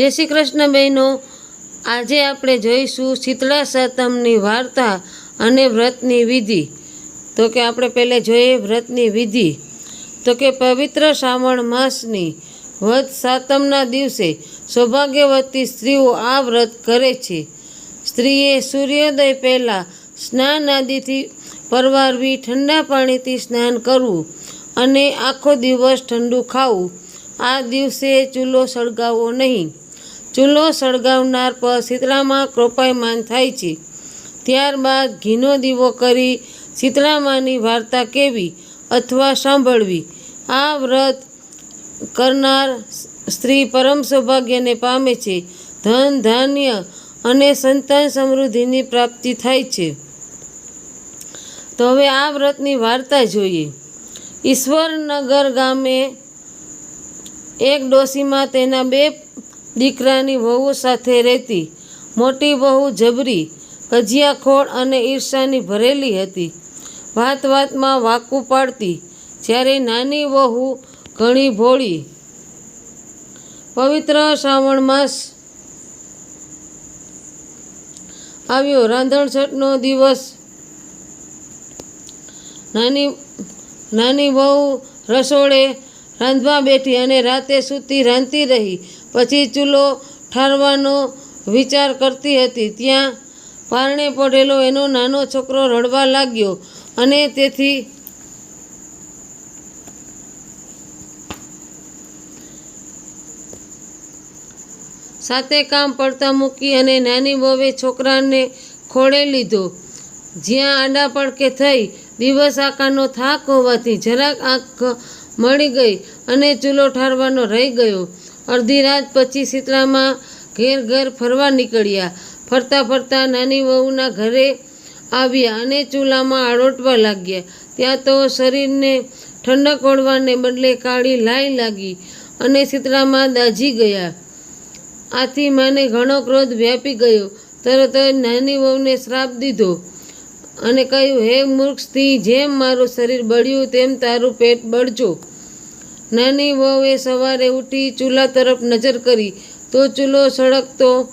જય શ્રી કૃષ્ણ બહેનો. આજે આપણે જોઈશું શીતળા સાતમની વાર્તા અને વ્રતની વિધિ. તો કે આપણે પહેલાં જોઈએ વ્રતની વિધિ. તો કે પવિત્ર શ્રાવણ માસની વધ સાતમના દિવસે સૌભાગ્યવતી સ્ત્રીઓ આ વ્રત કરે છે. સ્ત્રીએ સૂર્યોદય પહેલાં સ્નાન આદિથી પરવારવી ઠંડા પાણીથી સ્નાન કરવું અને આખો દિવસ ઠંડુ ખાવું. આ દિવસે ચૂલો સળગાવવો નહીં. ચૂલો સળગાવનાર પર શીતળામાં કૃપાયમાન થાય છે. ત્યારબાદ ઘીનો દીવો કરી શીતળામાની વાર્તા કહેવી અથવા સાંભળવી. આ વ્રત કરનાર સ્ત્રી પરમ સૌભાગ્યને પામે છે. ધન, ધાન્ય અને સંતાન સમૃદ્ધિની પ્રાપ્તિ થાય છે. તો હવે આ વ્રતની વાર્તા જોઈએ. ઈશ્વરનગર ગામે એક ડોશીમાં તેના બે દીકરાની વહુ સાથે રહેતી મોટી વહુ જબરી કજિયાખોળ અને ઈર્ષાની ભરેલી હતી. વાત વાતમાં વાકું પાડતી, જ્યારે નાની વહુ ઘણી ભોળી. પવિત્ર શ્રાવણ માસ આવ્યો. રાંધણછટનો દિવસ. નાની નાની વહુ રસોડે રાંધવા બેઠી અને રાતે સૂતી રાંધતી રહી. પછી ચૂલો ઠારવાનો વિચાર કરતી હતી. ત્યાં પારણે પડેલો એનો નાનો છોકરો રડવા લાગ્યો અને તેથી સાથે કામ પડતા મૂકી અને નાની બહુએ છોકરાને ખોળે લીધો. જ્યાં આડા પડકે થઈ દિવસ આકારનો થાક હોવાથી જરાક આંખ મળી ગઈ અને ચૂલો ઠારવાનો રહી ગયો. અડધી રાત પછી શીતળામાં ઘેર ઘર ફરવા નીકળ્યા. ફરતા ફરતા નાની વહુના ઘરે આવ્યા અને ચૂલામાં આળોટવા લાગ્યા. ત્યાં તો શરીરને ઠંડક ઓળવાને બદલે કાળી લાઈ લાગી અને શીતળામાં દાઝી ગયા. આથી મને ઘણો ક્રોધ વ્યાપી ગયો. તરત જ નાની વહુને શ્રાપ દીધો અને કહ્યું, હે મૂર્ખ સ્ત્રી જેમ મારું શરીર બળ્યું, તેમ તારું પેટ બળજો. નાની વહુએ સવારે ઉઠી ચૂલા તરફ નજર કરી. તો ચૂલો સળગતો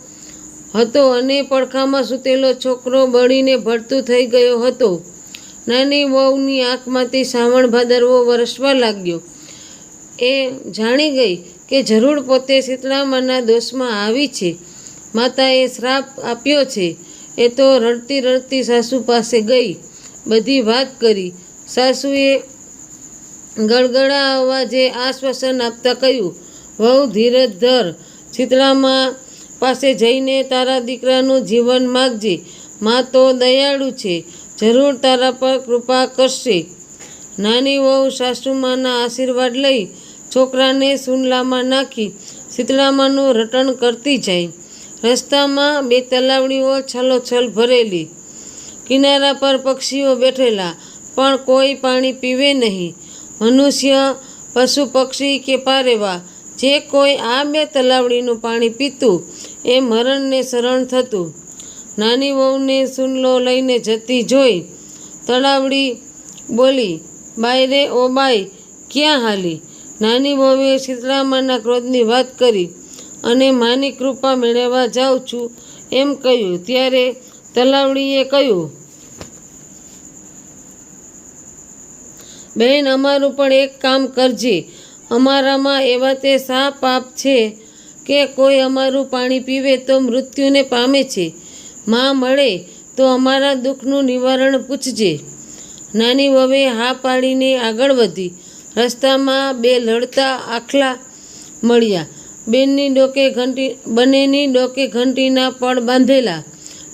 હતો અને પડખામાં સૂતેલો છોકરો બળીને ભડતું થઈ ગયો હતો. નાની વહુની આંખમાંથી સાવણ ભાદરવો વરસવા લાગ્યો. એ જાણી ગઈ કે જરૂર પોતે શીતળામાના દોષમાં આવી છે. માતાએ શ્રાપ આપ્યો છે. એ તો રડતી રડતી સાસુ પાસે ગઈ. બધી વાત કરી. સાસુએ ગળગળા અવાજે આશ્વાસન આપતા કહ્યું, વહુ ધીરજ ધર શીતળામાં પાસે જઈને તારા દીકરાનું જીવન માગજે. મા તો દયાળુ છે. જરૂર તારા પર કૃપા કરશે. નાની વહુ સાસુમાના આશીર્વાદ લઈ છોકરાને સુનલામાં નાખી શીતળામાનું રટણ કરતી જાય રસ્તામાં બે તલાવડીઓ છલોછલ ભરેલી. કિનારા પર પક્ષીઓ બેઠેલા, પણ કોઈ પાણી પીવે નહીં. મનુષ્ય, પશુ, પક્ષી કે પારેવા, જે કોઈ આ બે તલાવડીનું પાણી પીતું, એ મરણને શરણ થતું. નાની વહુને સુનલો લઈને જતી જોઈ તળાવડી બોલી બાય રે ઓ બાઈ ક્યાં હાલી? નાની વહુએ શીતળામાના ક્રોધની વાત કરી અને માની કૃપા મેળવવા જાઉં છું. એમ કહ્યું. ત્યારે તલાવડીએ કહ્યું બહેન અમારું પણ એક કામ કરજે. અમારામાં એવા તે શા પાપ છે કે કોઈ અમારું પાણી પીવે તો મૃત્યુને પામે છે. માં મળે તો અમારા દુઃખનું નિવારણ પૂછજે. નાની વવે હા પાડીને આગળ વધી. રસ્તામાં બે લડતા આખલા મળ્યા. બેનની ડોકે ઘંટી, બંનેની ડોકે ઘંટીના પડ બાંધેલા.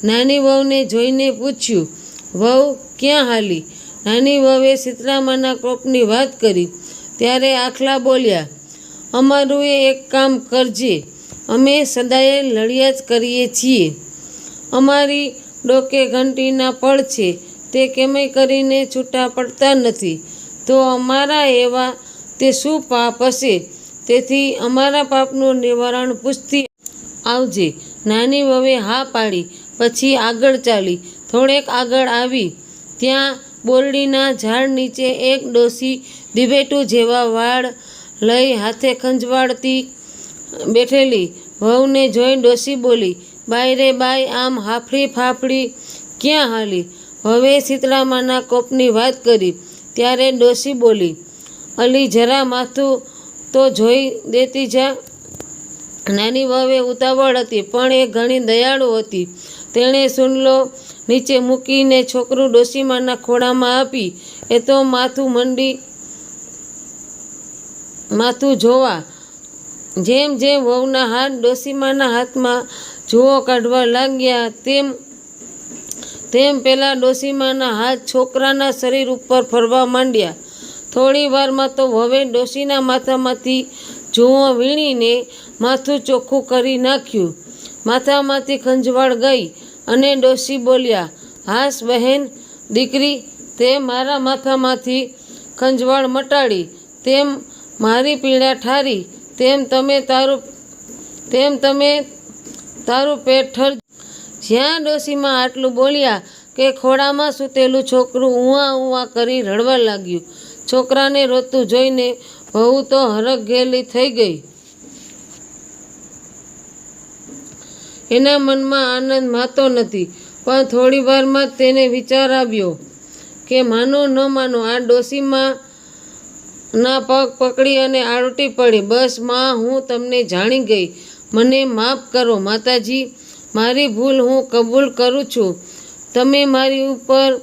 નાની વહુને જોઈને પૂછ્યું, વહુ, ક્યાં હાલી? નાની વહુએ સીતરામાના કોપની વાત કરી. ત્યારે આખલા બોલ્યા અમારું એક કામ કરજે. અમે સદાય લડ્યા જ કરીએ છીએ. અમારી ડોકે ઘંટીના પળ છે. તે કેમે કરીને છૂટા પડતા નથી. તો અમારા એવા તે શું પાપ હશે? તેથી અમારા પાપનું નિવારણ પૂછતી આવજે. નાની વવે હા પાડી, પછી આગળ ચાલી. થોડેક આગળ આવી. ત્યાં બોરડીના ઝાડ નીચે એક ડોસી દિબેટું જેવા વાળ લઈ હાથે ખંજવાળતી બેઠેલી. વહુને જોઈ ડોસી બોલી બાય રે બાઈ આમ હાફડી ફાફડી ક્યાં હાલી? હવે શીતળામાના કોપની વાત કરી. ત્યારે ડોસી બોલી, અલી, જરા માથું તો જોઈ દેતી જા. નાની વહુએ ઉતાવળ હતી, પણ એ ઘણી દયાળુ હતી. તેણે સુનલો નીચે મૂકીને છોકરું ડોશીમાના ખોળામાં આપી, એ તો માથું મંડી, માથું જોવા. જેમ જેમ વહુના હાથ ડોશીમાના હાથમાં જુઓ કાઢવા લાગ્યા, તેમ તેમ પહેલાં ડોશીમાના હાથ છોકરાના શરીર ઉપર ફરવા માંડ્યા. થોડી વારમાં તો હવે ડોશીના માથામાંથી જુઓ વીણીને માથું ચોખ્ખું કરી નાખ્યું. માથામાંથી ખંજવાળ ગઈ. અને ડોશી બોલ્યા, હાસ બહેન, દીકરી, તે મારા માથામાંથી ખંજવાળ મટાડી, તેમ મારી પીડા ઠારી, તેમ તમે તારું, તેમ તમે તારું પેટ ઠર જ્યાં ડોશીમાં આટલું બોલ્યા કે ખોળામાં સૂતેલું છોકરું ઉવા ઉવા કરી રડવા લાગ્યું. છોકરાને રોતું જોઈને વહુ તો હરખ ગયેલી થઈ ગઈ. એના મનમાં આનંદ માતો નથી, પણ થોડી વારમાં જ તેને વિચાર આવ્યો કે માનો ન માનો આ ડોસીમાં ના પગ પકડી અને આળટી પડી. બસમાં હું તમને જાણી ગઈ. મને માફ કરો માતાજી. મારી ભૂલ હું કબૂલ કરું છું. તમે મારી ઉપર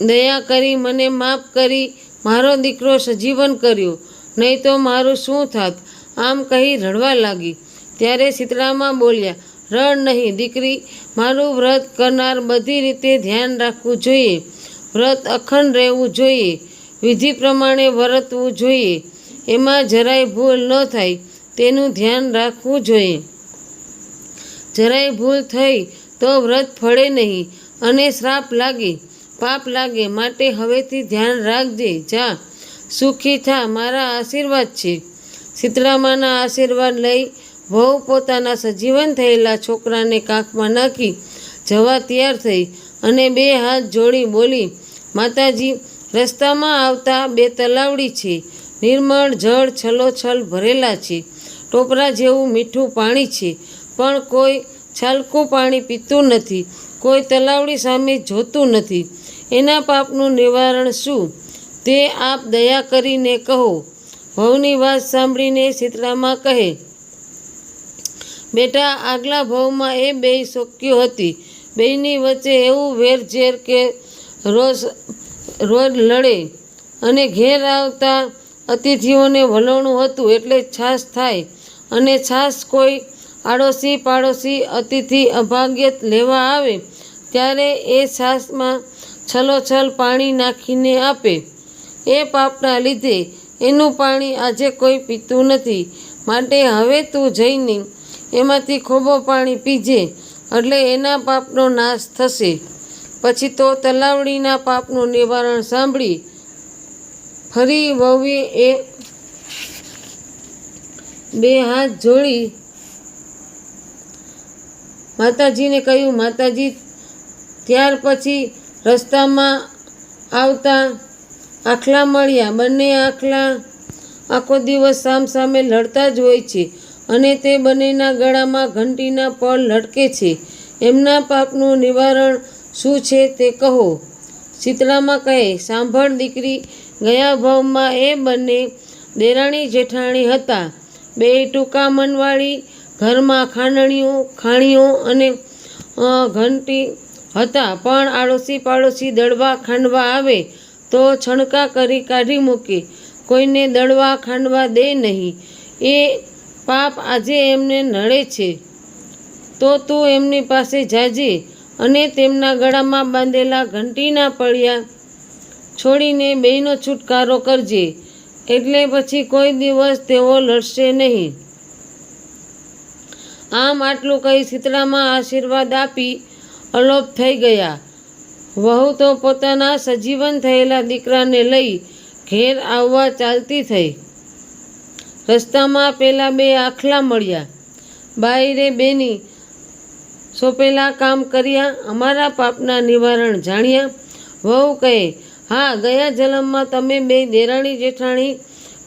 દયા કરી, મને માફ કરી, મારો દીકરો સજીવન કર્યો. નહીં તો મારું શું થાત? આમ કહી રડવા લાગી. ત્યારે શીતળામાં બોલ્યા રડ નહીં, દીકરી, મારું વ્રત કરનાર બધી રીતે ધ્યાન રાખવું જોઈએ. વ્રત અખંડ રહેવું જોઈએ. વિધિ પ્રમાણે વર્તવું જોઈએ. એમાં જરાય ભૂલ ન થાય, તેનું ધ્યાન રાખવું જોઈએ. જરાય ભૂલ થઈ તો વ્રત ફળે નહીં અને શ્રાપ લાગે. પાપ લાગે, માટે હવેથી ધ્યાન રાખજે. જા, સુખી થા, મારા આશીર્વાદ છે. શીતળામાના આશીર્વાદ લઈ વહુ પોતાના સજીવન થયેલા છોકરાને કાંખમાં નાખી જવા તૈયાર થઈ અને બે હાથ જોડી બોલી, માતાજી, રસ્તામાં આવતા બે તલાવડી છે. નિર્મળ જળ છલોછલ ભરેલા છે. ટોપરા જેવું મીઠું પાણી છે. પણ કોઈ છાલકું પાણી પીતું નથી. કોઈ તલાવડી સામે જોતું નથી. એના પાપનું નિવારણ શું? તે આપ દયા કરીને કહો. ભવની વાત સાંભળીને શીતળામાં કહે બેટા આગલા ભાવમાં એ બે શોક્યો હતી. બેયની વચ્ચે એવું વેરઝેર કે રોજ રોજ લડે અને ઘેર આવતા અતિથિઓને વલણું હતું એટલે છાશ થાય અને છાશ કોઈ આડોશી પાડોશી અતિથિ અભાગ્યત લેવા આવે ત્યારે એ છાશમાં છલોછલ પાણી નાખીને આપે. એ પાપના લીધે એનું પાણી આજે કોઈ પીતું નથી. માટે હવે તું જઈને એમાંથી ખોબો પાણી પીજે એટલે એના પાપનો નાશ થશે. પછી તો તલાવડીના પાપનું નિવારણ સાંભળી ફરી વહુએ એ બે હાથ જોડી માતાજીને કહ્યું, માતાજી, ત્યાર પછી રસ્તામાં આવતા આખલા મળ્યા. બંને આખલા આખો દિવસ સામ સામે લડતા જ હોય છે. અને તે બંનેના ગળામાં ઘંટીના પળ લટકે છે. એમના પાપનું નિવારણ શું છે તે કહો. શીતળામાં કહે, સાંભળ દીકરી, ગયા ભાવમાં એ બંને દેરાણી જેઠાણી હતા. બે ટૂંકા મનવાળી, ઘરમાં ખાંડણીઓ, ખાણીઓ અને ઘંટી હતા. પણ આડોશી પાડોશી દળવા ખાંડવા આવે તો છણકા કરી કાઢી મૂકે. કોઈને દળવા ખાંડવા દે નહીં. એ પાપ આજે એમને નડે છે. તો તું એમની પાસે જાજે અને તેમના ગળામાં બાંધેલા ઘંટીના પડ્યા છોડીને બેયનો છુટકારો કરજે. એટલે પછી કોઈ દિવસ તેઓ લડશે નહીં. આમ આટલું કહી શીતળામાં આશીર્વાદ આપી અલોપ થઈ ગયા. વહુ તો પોતાના સજીવન થયેલા દીકરાને લઈ ઘેર આવવા ચાલતી થઈ. રસ્તામાં પેલા બે આખલા મળ્યા. બાયરે બેની સોંપેલા કામ કર્યા, અમારા પાપના નિવારણ જાણ્યા. વહુ કહે, હા, ગયા જન્મમાં તમે બે દેરાણી જેઠાણી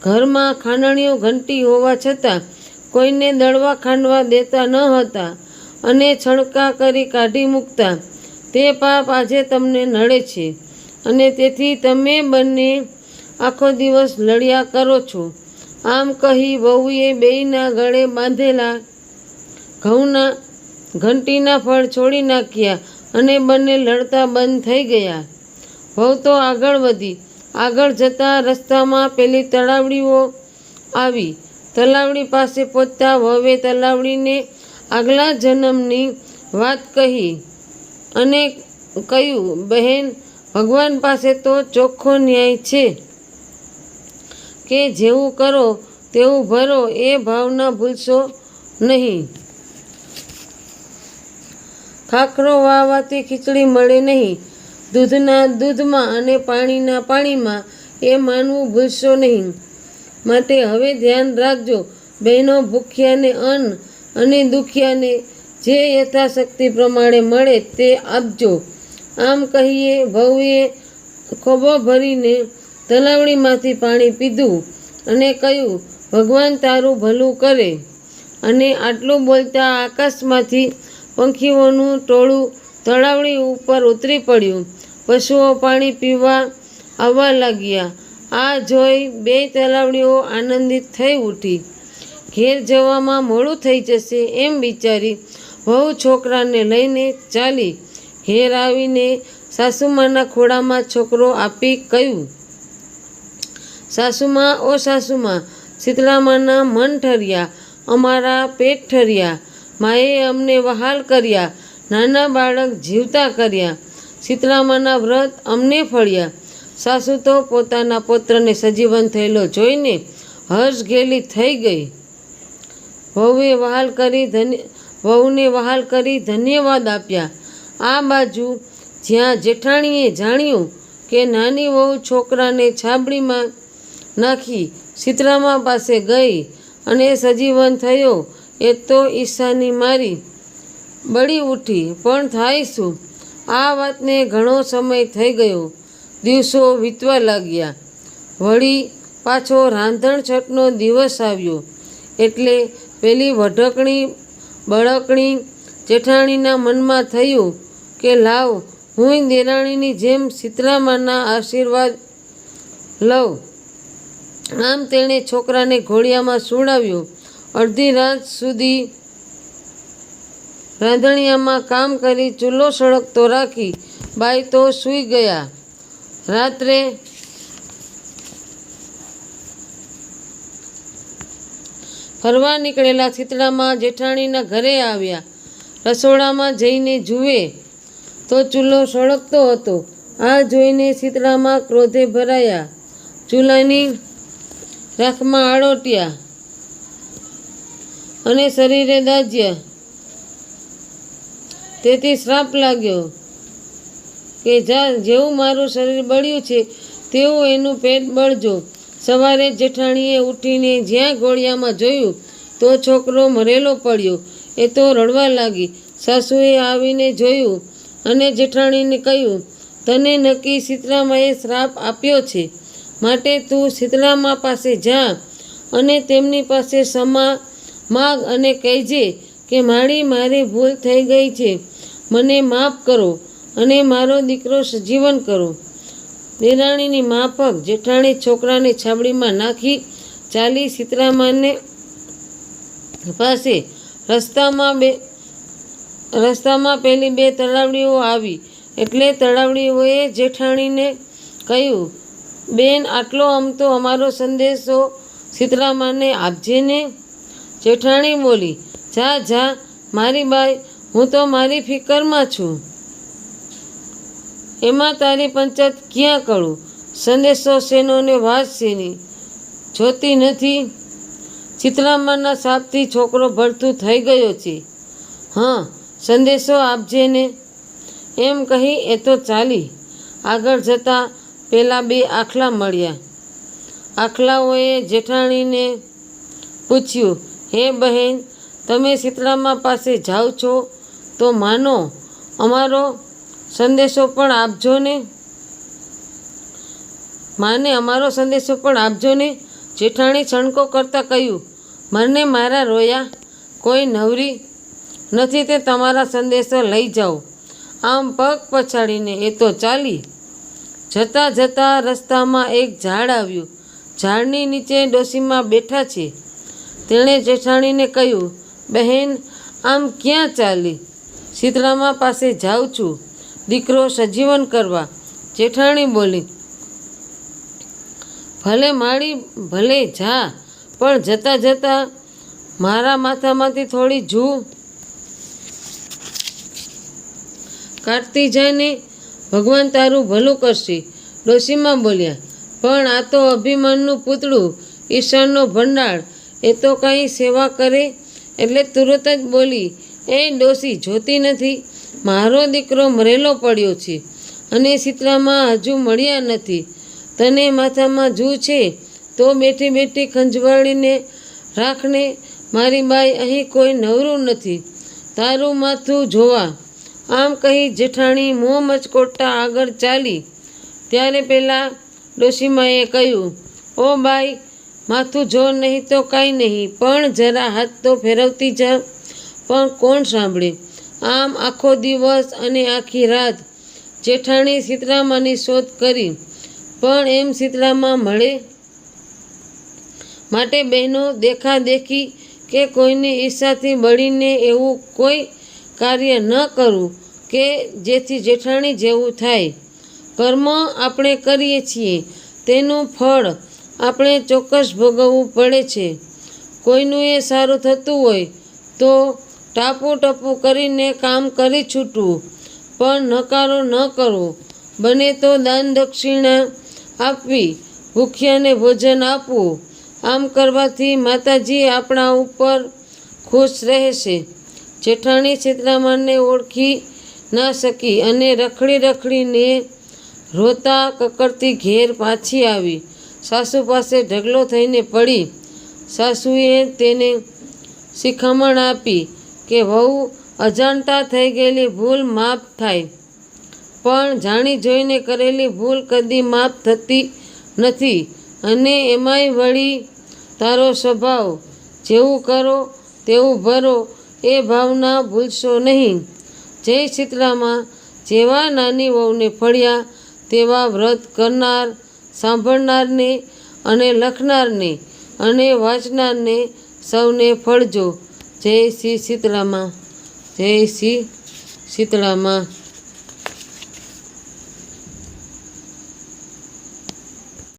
ઘરમાં ખાંડણીઓ ઘંટી હોવા છતાં કોઈને દળવા ખાંડવા દેતા ન હતા અને છણકા કરી કાઢી મૂકતા. તે પાપ આજે તમને નડે છે અને તેથી તમે બંને આખો દિવસ લડ્યા કરો છો. આમ કહી વહુએ બેયના ગળે બાંધેલા ઘઉંના ઘંટીના ફળ છોડી નાખ્યા અને બંને લડતા બંધ થઈ ગયા. વહુ તો આગળ વધી. આગળ જતા રસ્તામાં પેલી તળાવડીઓ આવી. તલાવડી પાસે પહોંચતા વહુએ તલાવડીને આગલા જન્મની વાત કહી અને કહ્યું, બહેન, ભગવાન પાસે તો ચોખ્ખો ન્યાય છે. કે જેવું કરો, તેવું ભરો, એ ભાવના ભૂલશો નહીં. ખાખરો વાવવાથી ખીચડી મળે નહીં. દૂધના દૂધમાં અને પાણીના પાણીમાં એ માનવું ભૂલશો નહીં. માટે હવે ધ્યાન રાખજો, બહેનો ભૂખ્યાને અન્ન અને દુખિયાને જે યથાશક્તિ પ્રમાણે મળે તે આપજો. આમ કહીએ વહુએ ખોબો ભરીને તલાવડીમાંથી પાણી પીધું અને કહ્યું, ભગવાન તારું ભલું કરે. અને આટલું બોલતા આકાશમાંથી પંખીઓનું ટોળું તળાવડી ઉપર ઉતરી પડ્યું. પશુઓ પાણી પીવા આવવા લાગ્યા. આ જોઈ બે તલાવડીઓ આનંદિત થઈ ઉઠી. ઘેર જવામાં મોડું થઈ જશે એમ વિચારી વહુ છોકરાને લઈને ચાલી. ઘેર આવીને સાસુમાના ખોળામાં છોકરો આપી કહ્યું સાસુમાં, ઓ સાસુમાં, શીતલામાના મન ઠર્યા, અમારા પેટ ઠર્યા, માએ અમને વહાલ કર્યા, નાના બાળક જીવતા કર્યા, શીતલામાના વ્રત અમને ફળ્યા. સાસુ તો પોતાના પુત્રને સજીવન થયેલો જોઈને હર્ષ ઘેલી થઈ ગઈ. વહુએ વહાલ કરી ધન્ય, વહુને વહાલ કરી ધન્યવાદ આપ્યા. આ બાજુ જ્યાં જેઠાણીએ જાણ્યું કે નાની વહુ છોકરાને છાબડીમાં નાખી શીતળામા પાસે ગઈ અને સજીવન થયો. એ તો ઈશાની મારી બળી ઉઠી. પણ થાય શું? આ વાતને ઘણો સમય થઈ ગયો. દિવસો વીતવા લાગ્યા. વળી પાછો રાંધણછટનો દિવસ આવ્યો. એટલે પેલી વઢકણી, બળકણી, જેઠાણીના મનમાં થયું કે લાવ, હું દેરાણીની જેમ શીતળામાના આશીર્વાદ લઉં. આમ તેણે છોકરાને ઘોડિયામાં સુડાવ્યો અડધી રાત સુધી રાંધણિયામાં કામ કરી ચૂલો સળગતો રાખી બાઈ તો સૂઈ ગયા. રાત્રે ફરવા નીકળેલા શીતળામાં જેઠાણીના ઘરે આવ્યા. રસોડામાં જઈને જુએ તો ચૂલો સળગતો હતો. આ જોઈને શીતળામાં ક્રોધે ભરાયા. ચૂલાની રાખમાં આળોટ્યા અને શરીરે દાજ્યા. તેથી શ્રાપ લાગ્યો કે જા જેવું મારું શરીર બળ્યું છે, તેવું એનું પેટ બળજો. સવારે જેઠાણીએ ઉઠીને જ્યાં ગોળિયામાં જોયું, તો છોકરો મરેલો પડ્યો. એ તો રડવા લાગી. સાસુએ આવીને જોયું અને જેઠાણીને કહ્યું, તને નક્કી શીતળામાએ શ્રાપ આપ્યો છે? માટે તું શીતળામા પાસે જા અને તેમની પાસે ક્ષમા માગ અને કહેજે કે મારી મારી ભૂલ થઈ ગઈ છે. મને માફ કરો અને મારો દીકરો સજીવન કરો. દેરાણીની માફક જેઠાણી છોકરાને છાબડીમાં નાખી ચાલી સીતરામાને પાસે રસ્તામાં બે, રસ્તામાં પેલી બે તળાવડીઓ આવી. એટલે તળાવડીઓએ જેઠાણીને કહ્યું બેન, આટલો આમ તો અમારો સંદેશો સીતરામાને આપજે ને. જેઠાણી બોલી, જા જા, મારી બાઈ, હું તો મારી ફિકરમાં છું. એમાં તારી પંચાયત ક્યાં કરું? સંદેશો શેનો ને વાત જોતી નથી. ચિત્રામાના સાપથી છોકરો ભરતું થઈ ગયો છે. હા, સંદેશો આપજે ને. એમ કહી એ તો ચાલી. આગળ જતાં પેલા બે આખલા મળ્યા. આખલાઓએ જેઠાણીને પૂછ્યું, હે બહેન, તમે શીતળામા પાસે જાઓ છો તો માનો, અમારો સંદેશો પણ આપજો ને. માને, અમારો સંદેશો પણ આપજો ને, જેઠાણી છણકો કરતાં કહ્યું. મને મારા રોયા કોઈ નવરી નથી, તે તમારા સંદેશો લઈ જાઓ. આમ પગ પછાડીને એ તો ચાલી જતાં જતાં રસ્તામાં એક ઝાડ આવ્યું. ઝાડની નીચે ડોસીમાં બેઠા છે. તેણે જેઠાણીને કહ્યું, બહેન, આમ ક્યાં ચાલી? શીતળામાં પાસે જાઉં છું. દીકરો સજીવન કરવા. જેઠાણી બોલી, ભલે માળી, ભલે જા, પણ જતાં જતાં મારા માથામાંથી થોડી જૂ કાઢતી જાય ને ભગવાન તારું ભલું કરશે. ડોશીમાં બોલ્યા, પણ આ તો અભિમાનનું પૂતળું, ઈશ્વરનો ભંડાર. એ તો કંઈ સેવા કરે? એટલે તુરત જ બોલી, એ ડોશી, જોતી નથી. મારો દીકરો મરેલો પડ્યો છે અને શીતળામાં હજુ મળ્યા નથી. તને માથામાં જૂ છે તો બેઠી બેઠી ખંજવાળીને રાખને. મારી બાઈ અહીં કોઈ નવરું નથી. તારું માથું જોવા. આમ કહી જેઠાણી મોં મચકોટતા આગળ ચાલી. ત્યારે પહેલાં ડોશીમાએ કહ્યું, ઓ બાઈ, માથું જો નહીં તો કાંઈ નહીં, પણ જરા હાથ તો ફેરવતી જા. પણ કોણ સાંભળે? આમ આખો દિવસ અને આખી રાત જેઠાણી સીતરામાની શોધ કરી. પણ એમ શીતળામાં મળે માટે બહેનો દેખાદેખી કે કોઈની ઈચ્છાથી બળીને એવું કોઈ કાર્ય ન કરવું કે જેથી જેઠાણી જેવું થાય. કર્મ આપણે કરીએ છીએ, તેનું ફળ આપણે ચોક્કસ ભોગવવું પડે છે. કોઈનું એ સારું થતું હોય તો ટાપુ ટપુ કરીને કામ કરી છૂટવું, પણ નકારો ન કરવો. બને તો દાન દક્ષિણા આપવી, ભૂખ્યાને ભોજન આપવું. આમ કરવાથી માતાજી આપણા ઉપર ખુશ રહેશે. જેઠાણી છેતરામાને ઓળખી ના શકી અને રખડી રખડીને રોતા કકડતી ઘેર પાછી આવી. સાસુ પાસે ઢગલો થઈને પડી. સાસુએ તેને શિખામણ આપી કે, વહુ, અજાણતા થઈ ગયેલી ભૂલ માફ થાય. પણ જાણી જોઈને કરેલી ભૂલ કદી માફ થતી નથી અને એમાંય વળી તારો સ્વભાવ. જેવું કરો, તેવું ભરો, એ ભાવના ભૂલશો નહીં. જય શીતળામાં જેવા નાની વહુને ફળ્યા, તેવા વ્રત કરનાર, સાંભળનારને અને લખનારને અને વાંચનારને સૌને ફળજો. જય શ્રી શીતળામાં જય શ્રી શીતળામાં